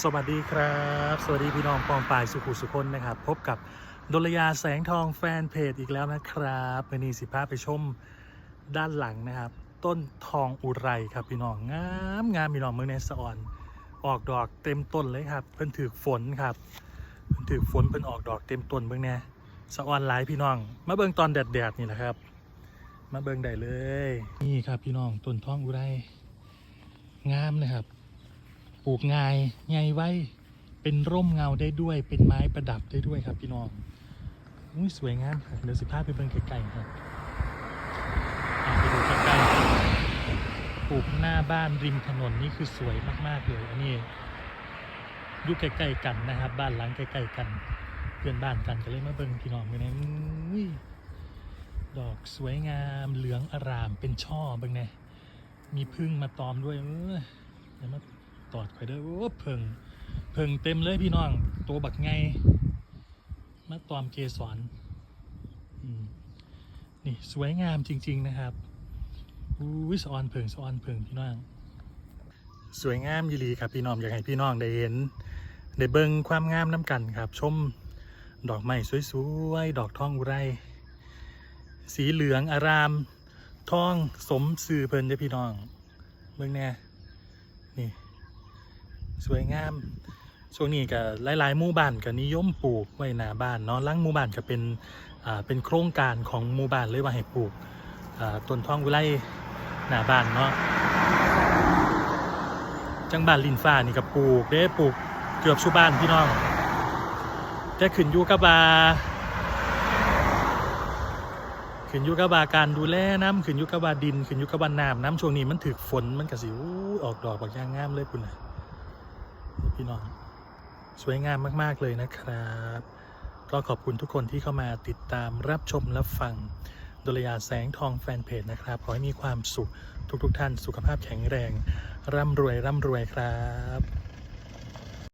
สวัสดีครับ สวัสดีพี่น้องปองปายสุขุสุคนนะครับ พบกับดลยาแสงทองแฟนเพจอีกแล้วนะครับวันนี้สิพาไปชมด้านหลังนะครับ ต้นทองอุไรครับพี่น้องงามงามพี่น้องเมืองในสะออน ออกดอกเต็มต้นเลยครับ เพิ่นถือฝนครับเพิ่นถือฝนเพิ่นออกดอกเต็มต้นเบิ่งแน่สะออนหลายพี่น้อง มาเบิ่งตอนแดดๆนี่แหละครับ มาเบิ่งได้เลย นี่ครับพี่น้องต้นทองอุไรงามนะครับ ปลูกง่ายงายไว้เป็นร่มเงาได้ด้วย เป็นไม้ประดับได้ด้วยครับพี่น้องอุ้ยสวยงามครับเดี๋ยวสิพาไปเบิ่งไกลๆครับไปดูใกล้ๆปลูกหน้าบ้านริมถนนนี่คือสวยมากๆเลยอันนี้อยู่ใกล้ๆกันนะครับ บ้านหลังใกล้ๆกัน เพื่อนบ้านกันก็เลยมาเบิ่งพี่น้องเบิ่งนะอุ้ยดอกสวยงามเหลืองอร่ามเป็นช่อเบิ่งแน่มีพึ่งมาตอมด้วยเออเดี๋ยวมา ตอดข่อยเด้อโอ้เพิงเพิงเต็มเลยพี่น้อง ตัวบักไงมาตอมเกสรนี่สวยงามจริง ๆนะครับอุ้ยสออนเพิงสออนเพิงพี่น้อง สวยงามยีหลีครับพี่น้องอยากให้พี่น้องได้เห็นได้เบิ่งความงามน้ำกันครับ ชมดอกไม้สวยๆดอกทองอุไร สีเหลืองอาราม ทองสมสื่อเพิ่นเด้พี่น้องเบิ่งแน่นี่ สวยงาม ช่วงนี้ก็หลายๆหมู่บ้านก็นิยมปลูกไว้หน้าบ้านเนาะลังหมู่บ้านก็เป็นอ่าเป็นโครงการของหมู่บ้านเลยว่าให้ปลูกอ่าต้นท้องอุไรหน้าบ้านเนาะจังบ้านลินฟ้านี่ก็ปลูกเด้ปลูกเกือบชุบ้านพี่น้องแต่ขึ้นอยู่กับว่าขึ้นอยู่กับว่าการดูแลน้ำขึ้นอยู่กับว่าดินขึ้นอยู่กับว่าน้ำน้ำช่วงนี้มันถึกฝนมันก็สิอออกดอกบางอย่างงามเลยคุณนะ พี่น้อง สวยงามมากๆเลยนะครับ ก็ขอบคุณทุกคนที่เข้ามาติดตามรับชมรับฟังดลยาแสงทองแฟนเพจนะครับ ขอให้มีความสุขทุกๆท่านสุขภาพแข็งแรง ร่ำรวยร่ำรวยครับ